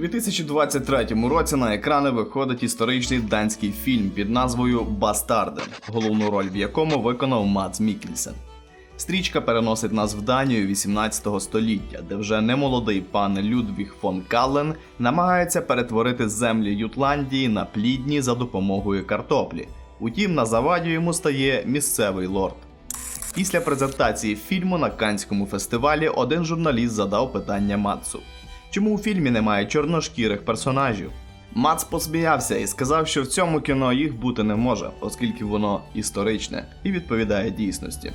2023 році на екрани виходить історичний данський фільм під назвою Бастарди, головну роль в якому виконав Мац Мікельсен. Стрічка переносить нас в Данію 18 століття, де вже немолодий пан Людвіг фон Каллен намагається перетворити землі Ютландії на плідні за допомогою картоплі. Утім, на заваді йому стає місцевий лорд. Після презентації фільму на Канському фестивалі один журналіст задав питання Матсу: чому у фільмі немає чорношкірих персонажів? Мац посміявся і сказав, що в цьому кіно їх бути не може, оскільки воно історичне і відповідає дійсності.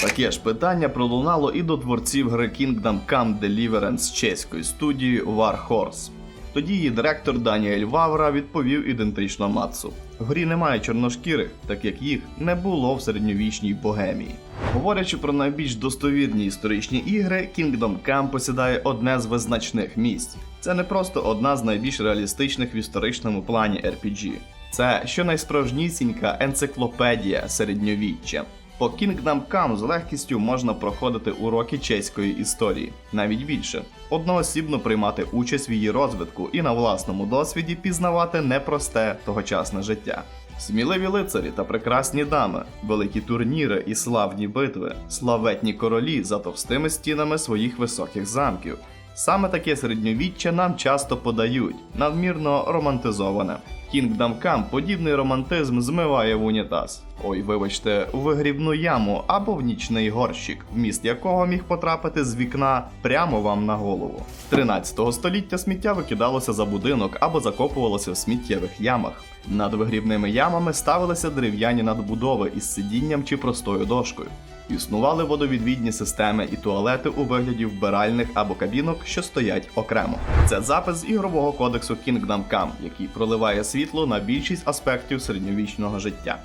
Таке ж питання пролунало і до творців гри Kingdom Come Deliverance чеської студії War Horse. Тоді її директор Даніель Вавра відповів ідентично Матсу. В грі немає чорношкірих, так як їх не було в середньовічній богемії. Говорячи про найбільш достовірні історичні ігри, Kingdom Come посідає одне з визначних місць. Це не просто одна з найбільш реалістичних в історичному плані RPG. Це щонайсправжнісінька енциклопедія середньовіччя. По Kingdom Come з легкістю можна проходити уроки чеської історії, навіть більше, одноосібно приймати участь в її розвитку і на власному досвіді пізнавати непросте тогочасне життя. Сміливі лицарі та прекрасні дами, великі турніри і славні битви, славетні королі за товстими стінами своїх високих замків. Саме таке середньовіччя нам часто подають, надмірно романтизоване. Kingdom Come подібний романтизм змиває в унітаз. Ой, вибачте, в вигрібну яму або в нічний горщик, вміст якого міг потрапити з вікна прямо вам на голову. 13 століття сміття викидалося за будинок або закопувалося в сміттєвих ямах. Над вигрібними ямами ставилися дерев'яні надбудови із сидінням чи простою дошкою. Існували водовідвідні системи і туалети у вигляді вбиральних або кабінок, що стоять окремо. Це запис ігрового кодексу Kingdom Come, який проливає світло на більшість аспектів середньовічного життя.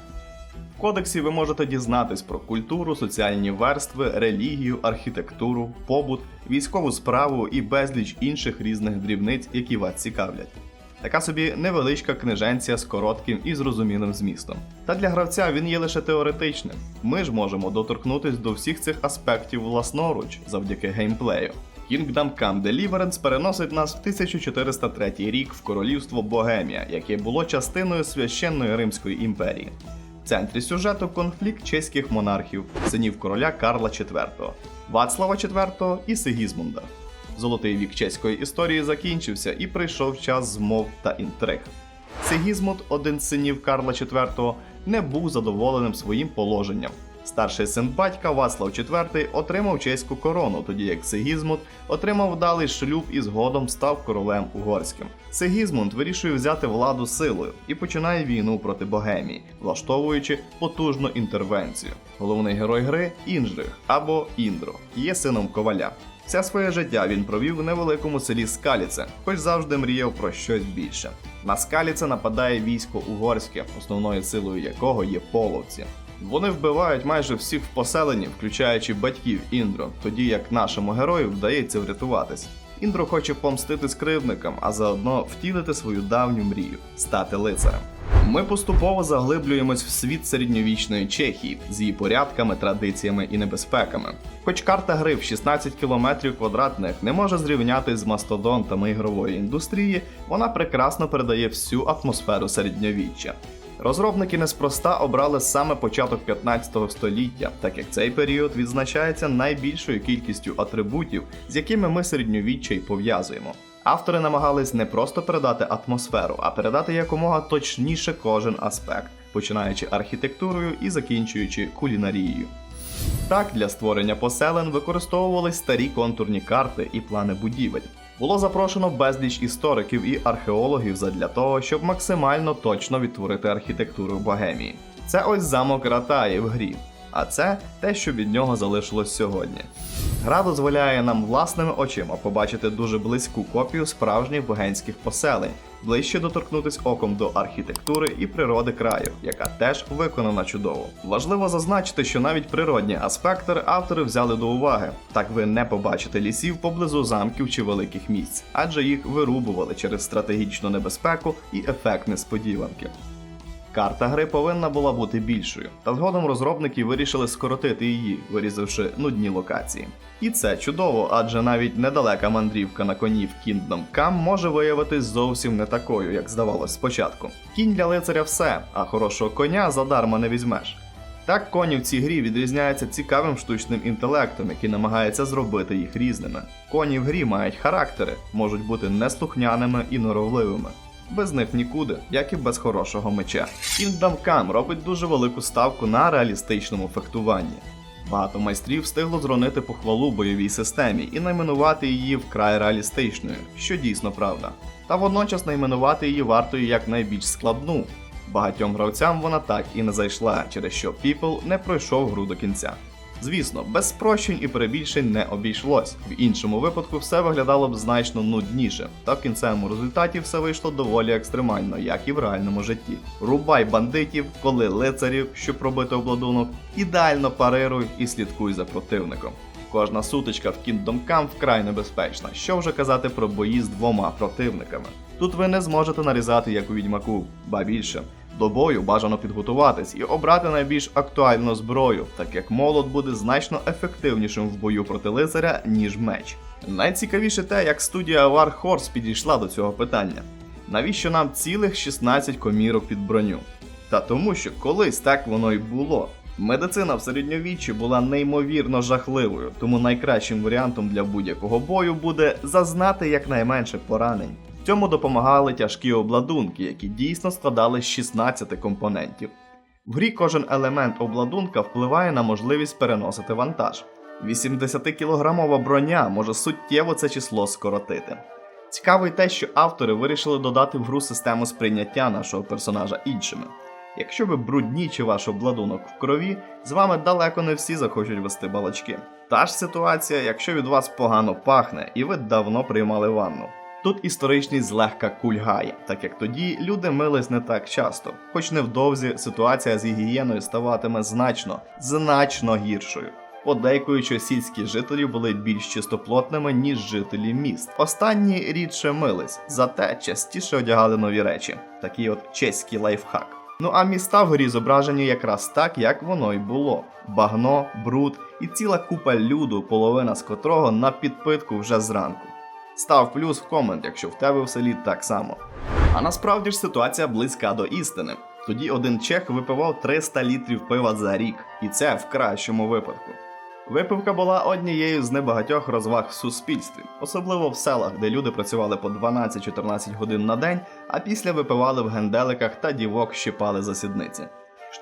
В кодексі ви можете дізнатись про культуру, соціальні верстви, релігію, архітектуру, побут, військову справу і безліч інших різних дрібниць, які вас цікавлять. Така собі невеличка книженція з коротким і зрозумілим змістом. Та для гравця він є лише теоретичним. Ми ж можемо доторкнутись до всіх цих аспектів власноруч завдяки геймплею. Kingdom Come Deliverance переносить нас в 1403 рік в королівство Богемія, яке було частиною священної Римської імперії. В центрі сюжету конфлікт чеських монархів, синів короля Карла IV, Вацлава IV і Сигізмунда. Золотий вік чеської історії закінчився і прийшов час змов та інтриг. Сигізмунд, один з синів Карла IV, не був задоволеним своїм положенням. Старший син батька Вацлав IV отримав чеську корону, тоді як Сигізмунд отримав вдалий шлюб і згодом став королем угорським. Сигізмунд вирішує взяти владу силою і починає війну проти Богемії, влаштовуючи потужну інтервенцію. Головний герой гри Інжрих або Індро є сином коваля. Все своє життя він провів у невеликому селі Скаліце, хоч завжди мріяв про щось більше. На Скаліце нападає військо угорське, основною силою якого є половці. Вони вбивають майже всіх в поселенні, включаючи батьків Індро, тоді як нашому герою вдається врятуватись. Індро хоче помстити скривникам, а заодно втілити свою давню мрію стати лицарем. Ми поступово заглиблюємось в світ середньовічної Чехії з її порядками, традиціями і небезпеками. Хоч карта гри в 16 км квадратних не може зрівнятись з мастодонтами ігрової індустрії, вона прекрасно передає всю атмосферу середньовіччя. Розробники неспроста обрали саме початок 15 століття, так як цей період відзначається найбільшою кількістю атрибутів, з якими ми середньовіччя й пов'язуємо. Автори намагались не просто передати атмосферу, а передати якомога точніше кожен аспект, починаючи архітектурою і закінчуючи кулінарією. Так, для створення поселень використовувались старі контурні карти і плани будівель. Було запрошено безліч істориків і археологів задля того, щоб максимально точно відтворити архітектуру Богемії. Це ось замок Ратаї в грі, а це те, що від нього залишилось сьогодні. Гра дозволяє нам власними очима побачити дуже близьку копію справжніх богенських поселень, ближче доторкнутись оком до архітектури і природи краю, яка теж виконана чудово. Важливо зазначити, що навіть природні аспекти автори взяли до уваги. Так ви не побачите лісів поблизу замків чи великих місць, адже їх вирубували через стратегічну небезпеку і ефект несподіванки. Карта гри повинна була бути більшою, та згодом розробники вирішили скоротити її, вирізавши нудні локації. І це чудово, адже навіть недалека мандрівка на коні в Kingdom Come може виявитись зовсім не такою, як здавалось спочатку. Кінь для лицаря все, а хорошого коня задарма не візьмеш. Так коні в цій грі відрізняються цікавим штучним інтелектом, який намагається зробити їх різними. Коні в грі мають характери, можуть бути неслухняними і норовливими. Без них нікуди, як і без хорошого меча. Kingdom Come робить дуже велику ставку на реалістичному фехтуванні. Багато майстрів встигло зронити похвалу бойовій системі і найменувати її вкрай реалістичною, що дійсно правда. Та водночас найменувати її вартою як найбільш складну. Багатьом гравцям вона так і не зайшла, через що People не пройшов гру до кінця. Звісно, без спрощень і перебільшень не обійшлось. В іншому випадку все виглядало б значно нудніше, та в кінцевому результаті все вийшло доволі екстремально, як і в реальному житті. Рубай бандитів, коли лицарів, щоб пробити обладунок, ідеально парируй і слідкуй за противником. Кожна сутичка в Kingdom Come вкрай небезпечна. Що вже казати про бої з двома противниками. Тут ви не зможете нарізати як у відьмаку, ба більше. До бою бажано підготуватись і обрати найбільш актуальну зброю, так як молот буде значно ефективнішим в бою проти лицаря, ніж меч. Найцікавіше те, як студія War Horse підійшла до цього питання. Навіщо нам цілих 16 комірок під броню? Та тому, що колись так воно й було. Медицина в середньовіччі була неймовірно жахливою, тому найкращим варіантом для будь-якого бою буде зазнати якнайменше поранень. Цьому допомагали тяжкі обладунки, які дійсно складали з 16 компонентів. В грі кожен елемент обладунка впливає на можливість переносити вантаж. 80-кілограмова броня може суттєво це число скоротити. Цікаво й те, що автори вирішили додати в гру систему сприйняття нашого персонажа іншими. Якщо ви брудні чи ваш обладунок в крові, з вами далеко не всі захочуть вести балачки. Та ж ситуація, якщо від вас погано пахне і ви давно приймали ванну. Тут історичність злегка кульгає, так як тоді люди мились не так часто, хоч невдовзі ситуація з гігієною ставатиме значно, значно гіршою. Подейкуючи, сільські жителі були більш чистоплотними, ніж жителі міст. Останні рідше мились, зате частіше одягали нові речі, такий от чеський лайфхак. Ну а міста в грі зображені якраз так, як воно й було: багно, бруд і ціла купа люду, половина з котрого на підпитку вже зранку. Став плюс в комент, якщо в тебе в селі так само. А насправді ж ситуація близька до істини. Тоді один чех випивав 300 літрів пива за рік, і це в кращому випадку. Випивка була однією з небагатьох розваг в суспільстві, особливо в селах, де люди працювали по 12-14 годин на день, а після випивали в генделиках та дівок щипали за сідниці.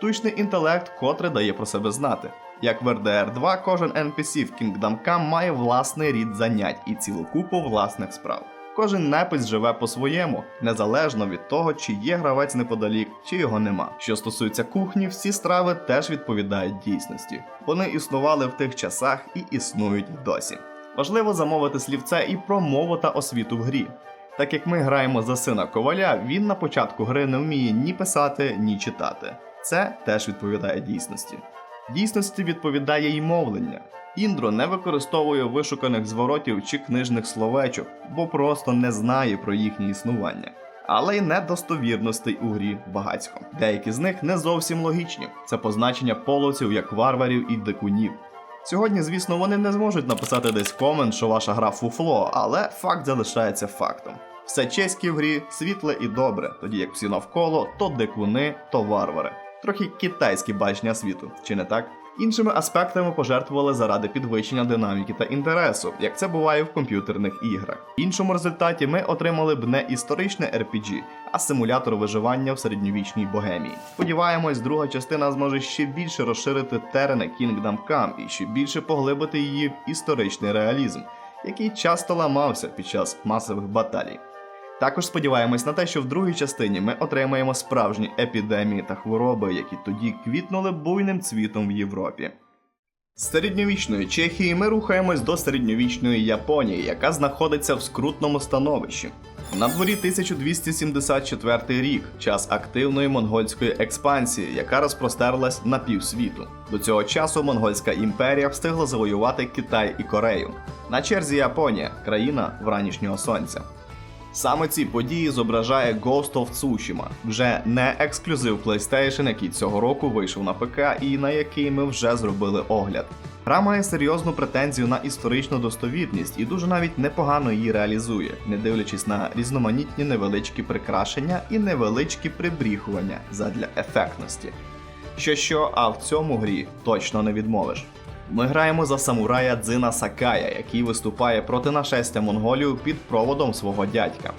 Штучний інтелект котре дає про себе знати. Як в RDR 2, кожен NPC в Kingdom Come має власний рід занять і цілу купу власних справ. Кожен непис живе по-своєму, незалежно від того, чи є гравець неподалік, чи його нема. Що стосується кухні, всі страви теж відповідають дійсності. Вони існували в тих часах і існують досі. Важливо замовити слівце і про мову та освіту в грі. Так як ми граємо за сина коваля, він на початку гри не вміє ні писати, ні читати. Це теж відповідає дійсності. Дійсності відповідає й мовлення. Індро не використовує вишуканих зворотів чи книжних словечок, бо просто не знає про їхнє існування. Але й недостовірностей у грі багацько. Деякі з них не зовсім логічні. Це позначення половців як варварів і дикунів. Сьогодні, звісно, вони не зможуть написати десь комент, що ваша гра фуфло, але факт залишається фактом. Все чеське в грі світле і добре, тоді як всі навколо то дикуни, то варвари. Трохи китайське бачення світу, чи не так? Іншими аспектами пожертвували заради підвищення динаміки та інтересу, як це буває в комп'ютерних іграх. В іншому результаті ми отримали б не історичне RPG, а симулятор виживання в середньовічній богемії. Сподіваємось, друга частина зможе ще більше розширити терени Kingdom Come і ще більше поглибити її в історичний реалізм, який часто ламався під час масових баталій. Також сподіваємось на те, що в другій частині ми отримаємо справжні епідемії та хвороби, які тоді квітнули буйним цвітом в Європі. З середньовічної Чехії ми рухаємось до середньовічної Японії, яка знаходиться в скрутному становищі. На дворі 1274 рік, час активної монгольської експансії, яка розпростерлась на півсвіту. До цього часу монгольська імперія встигла завоювати Китай і Корею. На черзі Японія, країна вранішнього сонця. Саме ці події зображає Ghost of Tsushima, вже не ексклюзив PlayStation, який цього року вийшов на ПК і на який ми вже зробили огляд. Гра має серйозну претензію на історичну достовірність і дуже навіть непогано її реалізує, не дивлячись на різноманітні невеличкі прикрашення і невеличкі прибріхування задля ефектності. Що що, а в цьому грі точно не відмовиш. Ми граємо за самурая Дзина Сакая, який виступає проти нашестя монголів під проводом свого дядька.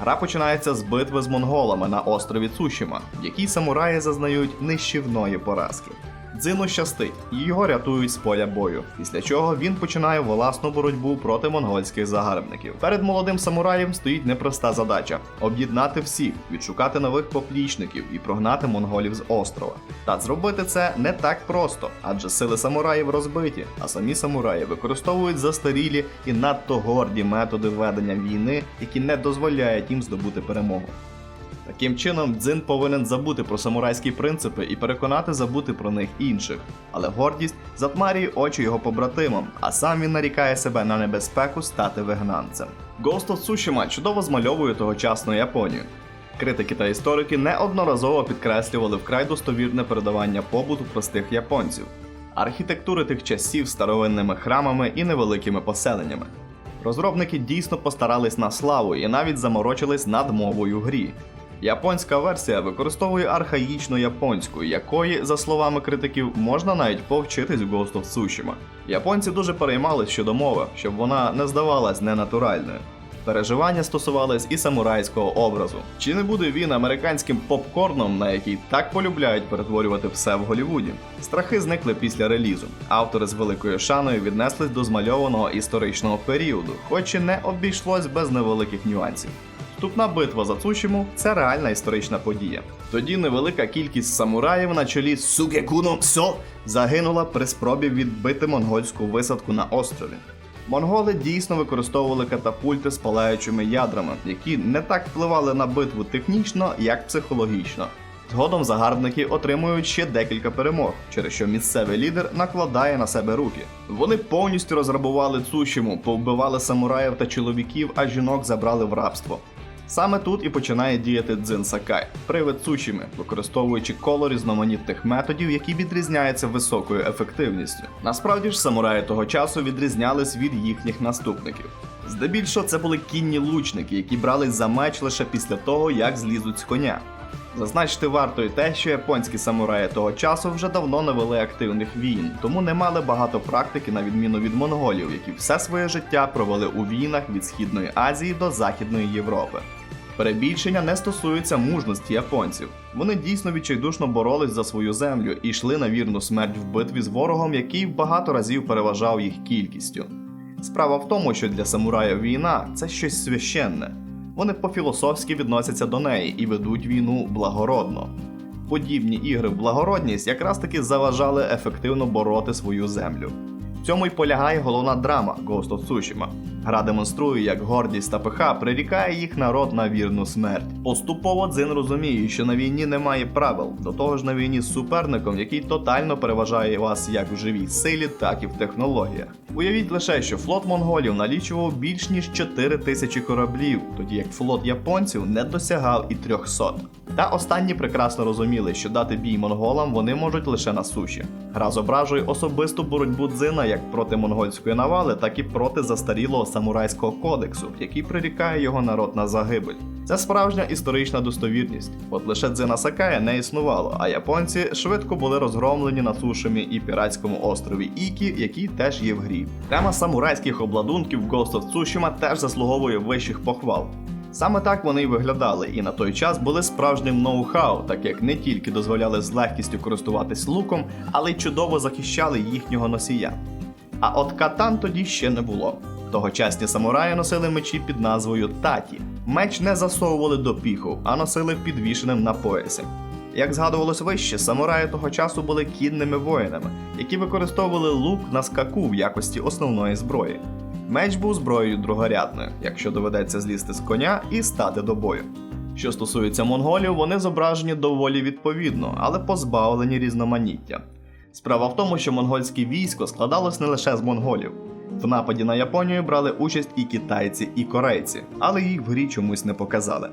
Гра починається з битви з монголами на острові Цушіма, в якій самураї зазнають нищівної поразки. Дзину щастить, і його рятують з поля бою, після чого він починає власну боротьбу проти монгольських загарбників. Перед молодим самураєм стоїть непроста задача об'єднати всіх, відшукати нових поплічників і прогнати монголів з острова. Та зробити це не так просто, адже сили самураїв розбиті, а самі самураї використовують застарілі і надто горді методи ведення війни, які не дозволяють їм здобути перемогу. Таким чином, Дзин повинен забути про самурайські принципи і переконати забути про них інших. Але гордість затмарює очі його побратимам, а сам він нарікає себе на небезпеку стати вигнанцем. Ghost of Tsushima чудово змальовує тогочасну Японію. Критики та історики неодноразово підкреслювали вкрай достовірне передавання побуту простих японців, архітектури тих часів старовинними храмами і невеликими поселеннями. Розробники дійсно постарались на славу і навіть заморочились над мовою грі. Японська версія використовує архаїчну японську, якої, за словами критиків, можна навіть повчитись в Ghost of Tsushima. Японці дуже переймались щодо мови, щоб вона не здавалась ненатуральною. Переживання стосувались і самурайського образу. Чи не буде він американським попкорном, на який так полюбляють перетворювати все в Голівуді? Страхи зникли після релізу. Автори з великою шаною віднеслись до змальованого історичного періоду, хоч і не обійшлось без невеликих нюансів. Вступна битва за Цушіму це реальна історична подія. Тоді невелика кількість самураїв на чолі з Сугекуном загинула при спробі відбити монгольську висадку на острові. Монголи дійсно використовували катапульти з палаючими ядрами, які не так впливали на битву технічно, як психологічно. Згодом загарбники отримують ще декілька перемог, через що місцевий лідер накладає на себе руки. Вони повністю розграбували Цушіму, повбивали самураїв та чоловіків, а жінок забрали в рабство. Саме тут і починає діяти Дзин Сакай, привид Цушіми, використовуючи коло різноманітних методів, які відрізняються високою ефективністю. Насправді ж самураї того часу відрізнялись від їхніх наступників. Здебільшого це були кінні лучники, які брались за меч лише після того, як злізуть з коня. Зазначити варто й те, що японські самураї того часу вже давно не вели активних війн, тому не мали багато практики на відміну від монголів, які все своє життя провели у війнах від Східної Азії до Західної Європи. Перебільшення не стосується мужності японців. Вони дійсно відчайдушно боролись за свою землю і йшли на вірну смерть в битві з ворогом, який багато разів переважав їх кількістю. Справа в тому, що для самураїв війна це щось священне. Вони по-філософськи відносяться до неї і ведуть війну благородно. Подібні ігри в благородність якраз таки заважали ефективно бороти свою землю. В цьому й полягає головна драма Ghost of Tsushima. Гра демонструє, як гордість та пиха прирікає їх народ на вірну смерть. Поступово Дзин розуміє, що на війні немає правил, до того ж на війні з суперником, який тотально переважає вас як в живій силі, так і в технологіях. Уявіть лише, що флот монголів налічував більш ніж 4 тисячі кораблів, тоді як флот японців не досягав і 300. Та останні прекрасно розуміли, що дати бій монголам вони можуть лише на суші. Гра зображує особисту боротьбу дзина як проти монгольської навали, так і проти застарілого самурайського кодексу, який прирікає його народ на загибель. Це справжня історична достовірність. От лише дзина Сакая не існувало, а японці швидко були розгромлені на Сушимі і піратському острові Ікі, який теж є в грі. Тема самурайських обладунків Ghost of Tsushima теж заслуговує вищих похвал. Саме так вони й виглядали, і на той час були справжнім ноу-хау, так як не тільки дозволяли з легкістю користуватись луком, але й чудово захищали їхнього носія. А от катан тоді ще не було. Тогочасні самураї носили мечі під назвою таті. Меч не засовували до піху, а носили підвішеним на поясі. Як згадувалось вище, самураї того часу були кінними воїнами, які використовували лук на скаку в якості основної зброї. Меч був зброєю другорядною, якщо доведеться злізти з коня і стати до бою. Що стосується монголів, вони зображені доволі відповідно, але позбавлені різноманіття. Справа в тому, що монгольське військо складалось не лише з монголів. В нападі на Японію брали участь і китайці, і корейці, але їх в грі чомусь не показали.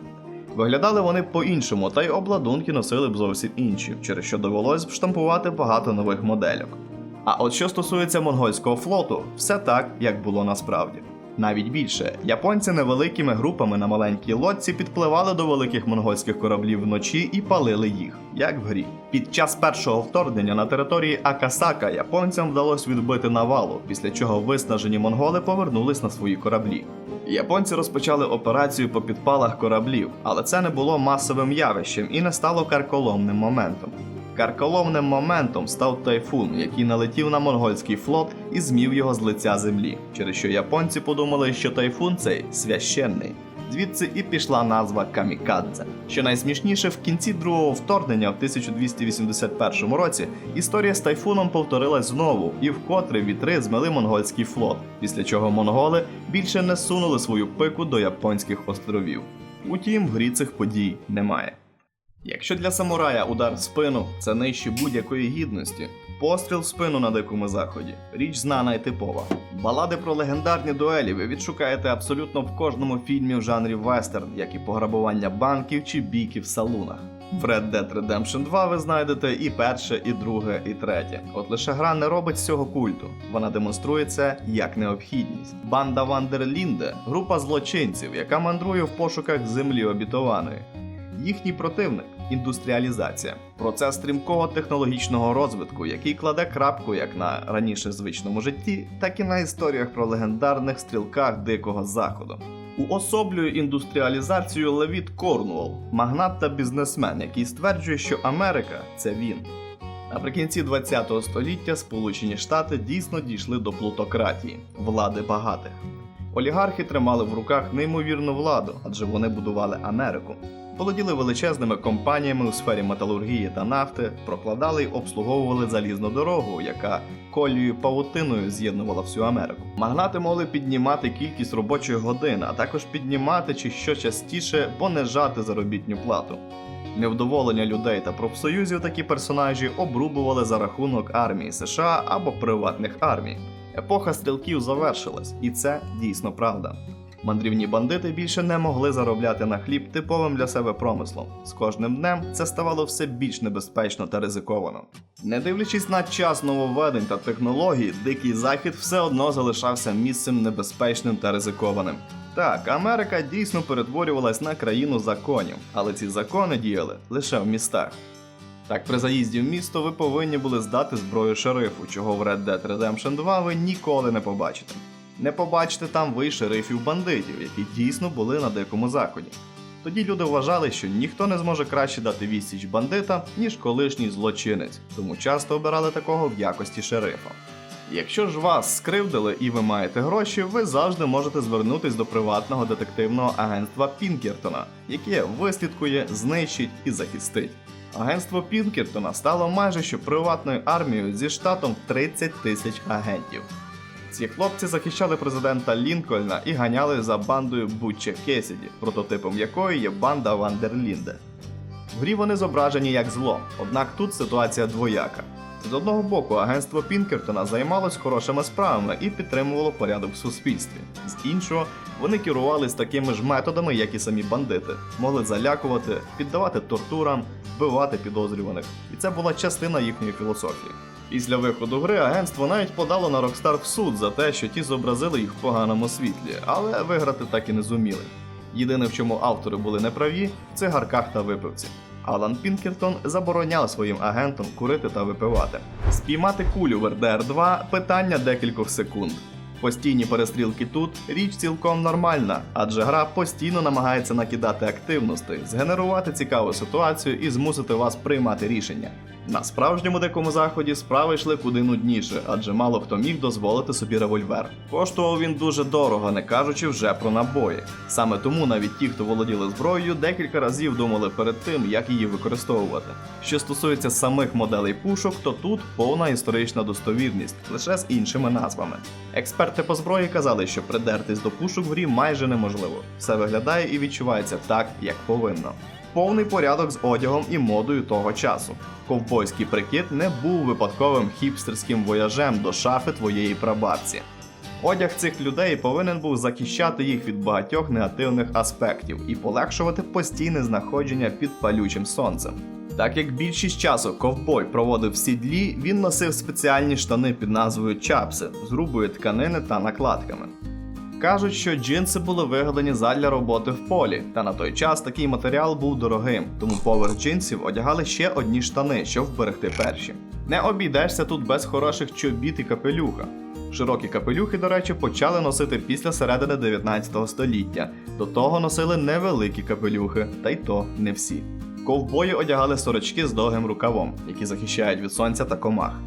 Виглядали вони по-іншому, та й обладунки носили б зовсім інші, через що довелось б штампувати багато нових модельок. А от що стосується монгольського флоту, все так, як було насправді. Навіть більше, японці невеликими групами на маленькій лодці підпливали до великих монгольських кораблів вночі і палили їх, як в грі. Під час першого вторгнення на території Акасака японцям вдалося відбити навалу, після чого виснажені монголи повернулись на свої кораблі. Японці розпочали операцію по підпалах кораблів, але це не було масовим явищем і не стало карколомним моментом. Карколомним моментом став тайфун, який налетів на монгольський флот і змів його з лиця землі, через що японці подумали, що тайфун цей священний. Звідси і пішла назва Камікадзе. Що найсмішніше, в кінці другого вторгнення в 1281 році історія з тайфуном повторилась знову, і вкотре вітри змели монгольський флот, після чого монголи більше не сунули свою пику до японських островів. Утім, в грі цих подій немає. Якщо для самурая удар в спину це нижче будь-якої гідності, постріл в спину на дикому заході річ знана і типова. Балади про легендарні дуелі ви відшукаєте абсолютно в кожному фільмі в жанрі вестерн, як і пограбування банків чи бійки в салунах. В Red Dead Redemption 2 ви знайдете і перше, і друге, і третє. От лише гра не робить цього культу. Вона демонструє це як необхідність. Банда Вандерлінде група злочинців, яка мандрує в пошуках землі обітованої. Їхній противник індустріалізація, процес стрімкого технологічного розвитку, який кладе крапку як на раніше звичному житті, так і на історіях про легендарних стрілках Дикого Заходу. Уособлює індустріалізацію Левіт Корнуол, магнат та бізнесмен, який стверджує, що Америка це він. Наприкінці ХХ століття Сполучені Штати дійсно дійшли до плутократії влади багатих. Олігархи тримали в руках неймовірну владу, адже вони будували Америку. Володіли величезними компаніями у сфері металургії та нафти, прокладали й обслуговували залізну дорогу, яка колією павутиною з'єднувала всю Америку. Магнати могли піднімати кількість робочих годин, а також піднімати чи що частіше понижати заробітню плату. Невдоволення людей та профсоюзів такі персонажі обрубували за рахунок армії США або приватних армій. Епоха стрілків завершилась, і це дійсно правда. Мандрівні бандити більше не могли заробляти на хліб типовим для себе промислом. З кожним днем це ставало все більш небезпечно та ризиковано. Не дивлячись на час нововведень та технологій, дикий захід все одно залишався місцем небезпечним та ризикованим. Так, Америка дійсно перетворювалась на країну законів, але ці закони діяли лише в містах. Так, при заїзді в місто ви повинні були здати зброю шерифу, чого в Red Dead Redemption 2 ви ніколи не побачите. Не побачите там ви шерифів бандитів, які дійсно були на дикому заході. Тоді люди вважали, що ніхто не зможе краще дати відсіч бандитам, ніж колишній злочинець, тому часто обирали такого в якості шерифа. Якщо ж вас скривдили і ви маєте гроші, ви завжди можете звернутись до приватного детективного агентства Пінкертона, яке вислідкує, знищить і захистить. Агентство Пінкертона стало майже що приватною армією зі штатом 30 тисяч агентів. Ці хлопці захищали президента Лінкольна і ганяли за бандою Бутча Кесіді, прототипом якої є банда Вандерлінде. В грі вони зображені як зло, однак тут ситуація двояка. З одного боку, агентство Пінкертона займалось хорошими справами і підтримувало порядок в суспільстві. З іншого, вони керувались такими ж методами, як і самі бандити, могли залякувати, піддавати тортурам, вбивати підозрюваних, і це була частина їхньої філософії. Після виходу гри агентство навіть подало на Rockstar в суд за те, що ті зобразили їх в поганому світлі, але виграти так і не зуміли. Єдине, в чому автори були неправі, в цигарках та випивці. Алан Пінкертон забороняв своїм агентам курити та випивати. Спіймати кулю в РДР 2 питання декількох секунд. Постійні перестрілки тут річ цілком нормальна, адже гра постійно намагається накидати активностей, згенерувати цікаву ситуацію і змусити вас приймати рішення. На справжньому дикому заході справи йшли куди нудніше, адже мало хто міг дозволити собі револьвер. Коштував він дуже дорого, не кажучи вже про набої. Саме тому навіть ті, хто володіли зброєю, декілька разів думали перед тим, як її використовувати. Що стосується самих моделей пушок, то тут повна історична достовірність, лише з іншими назвами. Експерти по зброї казали, що придертись до пушок в грі майже неможливо. Все виглядає і відчувається так, як повинно. Повний порядок з одягом і модою того часу. Ковбойський прикид не був випадковим хіпстерським вояжем до шафи твоєї прабабці. Одяг цих людей повинен був захищати їх від багатьох негативних аспектів і полегшувати постійне знаходження під палючим сонцем. Так як більшість часу ковбой проводив в сідлі, він носив спеціальні штани під назвою чапси з грубої тканини та накладками. Кажуть, що джинси були вигадані задля роботи в полі, та на той час такий матеріал був дорогим, тому поверх джинсів одягали ще одні штани, щоб вберегти перші. Не обійдешся тут без хороших чобіт і капелюха. Широкі капелюхи, до речі, почали носити після середини 19 століття. До того носили невеликі капелюхи, та й то не всі. Ковбої одягали сорочки з довгим рукавом, які захищають від сонця та комах.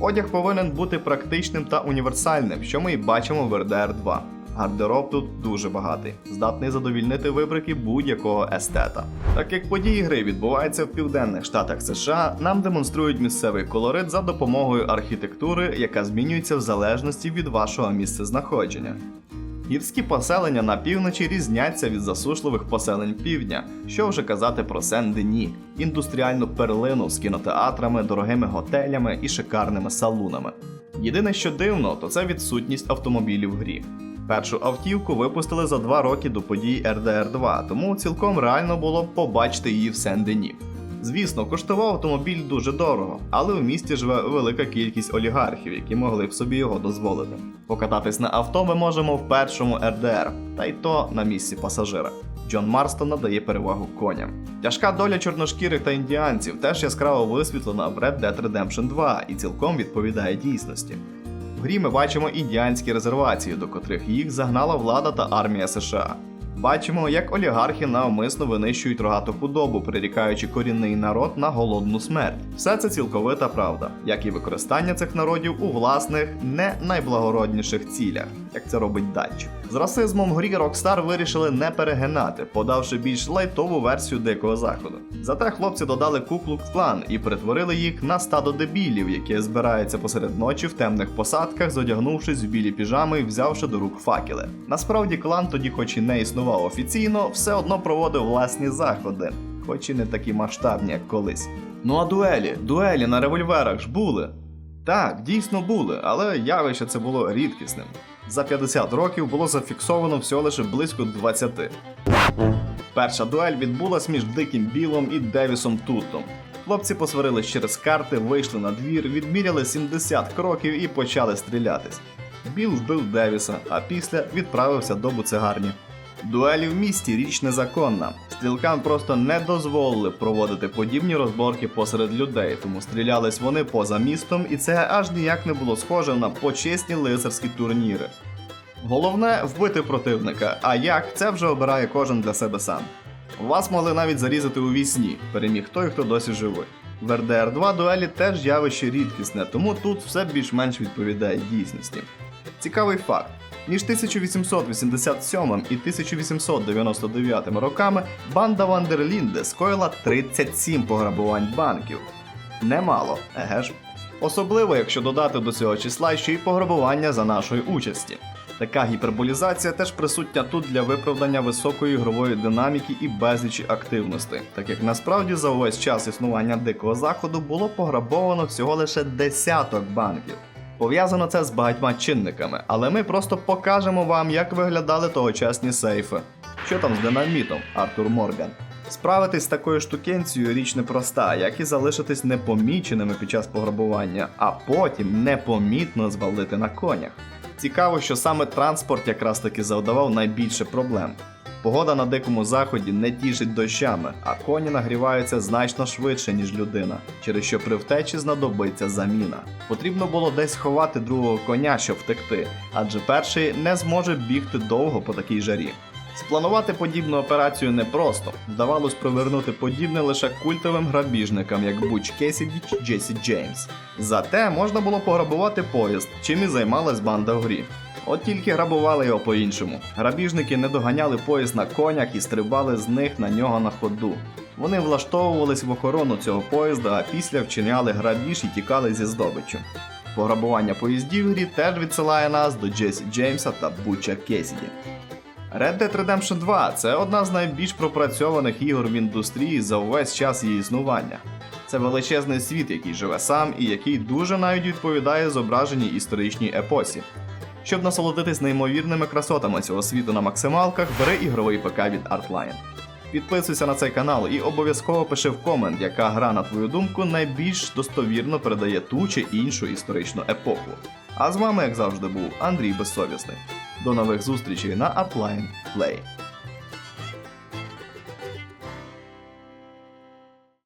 Одяг повинен бути практичним та універсальним, що ми і бачимо в RDR 2. Гардероб тут дуже багатий, здатний задовільнити вибрики будь-якого естета. Так як події гри відбуваються в південних штатах США, нам демонструють місцевий колорит за допомогою архітектури, яка змінюється в залежності від вашого місцезнаходження. Гірські поселення на півночі різняться від засушливих поселень півдня, що вже казати про Сен-Дені, індустріальну перлину з кінотеатрами, дорогими готелями і шикарними салунами. Єдине, що дивно, то це відсутність автомобілів в грі. Першу автівку випустили за два роки до подій RDR 2, тому цілком реально було б побачити її в Сен-Дені. Звісно, коштував автомобіль дуже дорого, але в місті живе велика кількість олігархів, які могли б собі його дозволити. Покататись на авто ми можемо в першому RDR, та й то на місці пасажира. Джон Марстон надає перевагу коням. Тяжка доля чорношкірих та індіанців теж яскраво висвітлена в Red Dead Redemption 2 і цілком відповідає дійсності. Грі ми бачимо індіанські резервації, до котрих їх загнала влада та армія США. Бачимо, як олігархи навмисно винищують рогату худобу, прирікаючи корінний народ на голодну смерть. Все це цілковита правда, як і використання цих народів у власних не найблагородніших цілях, як це робить Дач. З расизмом в грі Rockstar вирішили не перегинати, подавши більш лайтову версію дикого заходу. Зате хлопці додали куклукс клан і перетворили їх на стадо дебілів, яке збирається посеред ночі в темних посадках, зодягнувшись в білі піжами і взявши до рук факели. Насправді клан тоді, хоч і не існував офіційно, все одно проводив власні заходи, хоч і не такі масштабні, як колись. Ну а дуелі, дуелі на револьверах ж були. Так, дійсно були, але явище це було рідкісним. За 50 років було зафіксовано всього лише близько 20. Перша дуель відбулась між Диким Білом і Девісом Тутом. Хлопці посварились через карти, вийшли на двір, відміряли 70 кроків і почали стрілятись. Біл вбив Девіса, а після відправився до буцегарні. Дуелі в місті річ незаконна. Стрілкам просто не дозволили проводити подібні розборки посеред людей, тому стрілялись вони поза містом, і це аж ніяк не було схоже на почесні лицарські турніри. Головне вбити противника, а як це вже обирає кожен для себе сам. Вас могли навіть зарізати у вісні, переміг той, хто досі живий. В RDR 2 дуелі теж явище рідкісне, тому тут все більш-менш відповідає дійсності. Цікавий факт. Між 1887 і 1899 роками банда Вандерлінде скоїла 37 пограбувань банків. Немало, еге ж. Особливо, якщо додати до цього числа ще й пограбування за нашої участі. Така гіперболізація теж присутня тут для виправдання високої ігрової динаміки і безлічі активностей, так як насправді за увесь час існування дикого заходу було пограбовано всього лише десяток банків. Пов'язано це з багатьма чинниками, але ми просто покажемо вам, як виглядали тогочасні сейфи. Що там з динамітом, Артур Морган? Справитись з такою штукенцією річ непроста, як і залишитись непоміченими під час пограбування, а потім непомітно звалити на конях. Цікаво, що саме транспорт якраз таки завдавав найбільше проблем. Погода на дикому заході не тішить дощами, а коні нагріваються значно швидше, ніж людина, через що при втечі знадобиться заміна. Потрібно було десь ховати другого коня, щоб втекти, адже перший не зможе бігти довго по такій жарі. Спланувати подібну операцію непросто. Вдавалось провернути подібне лише культовим грабіжникам, як Буч Кесіді чи Джесі Джеймс. Зате можна було пограбувати поїзд, чим і займалась банда в грі. От тільки грабували його по-іншому. Грабіжники не доганяли поїзд на конях і стрибали з них на нього на ходу. Вони влаштовувались в охорону цього поїзда, а після вчиняли грабіж і тікали зі здобиччю. Пограбування поїздів грі теж відсилає нас до Джесі Джеймса та Буча Кесіді. Red Dead Redemption 2 це одна з найбільш пропрацьованих ігор в індустрії за увесь час її існування. Це величезний світ, який живе сам і який дуже навіть відповідає зображеній історичній епосі. Щоб насолодитись неймовірними красотами цього світу на максималках, бери ігровий ПК від Artline. Підписуйся на цей канал і обов'язково пиши в комент, яка гра, на твою думку, найбільш достовірно передає ту чи іншу історичну епоху. А з вами, як завжди, був Андрій Безсовісний. До нових зустрічей на Artline Play.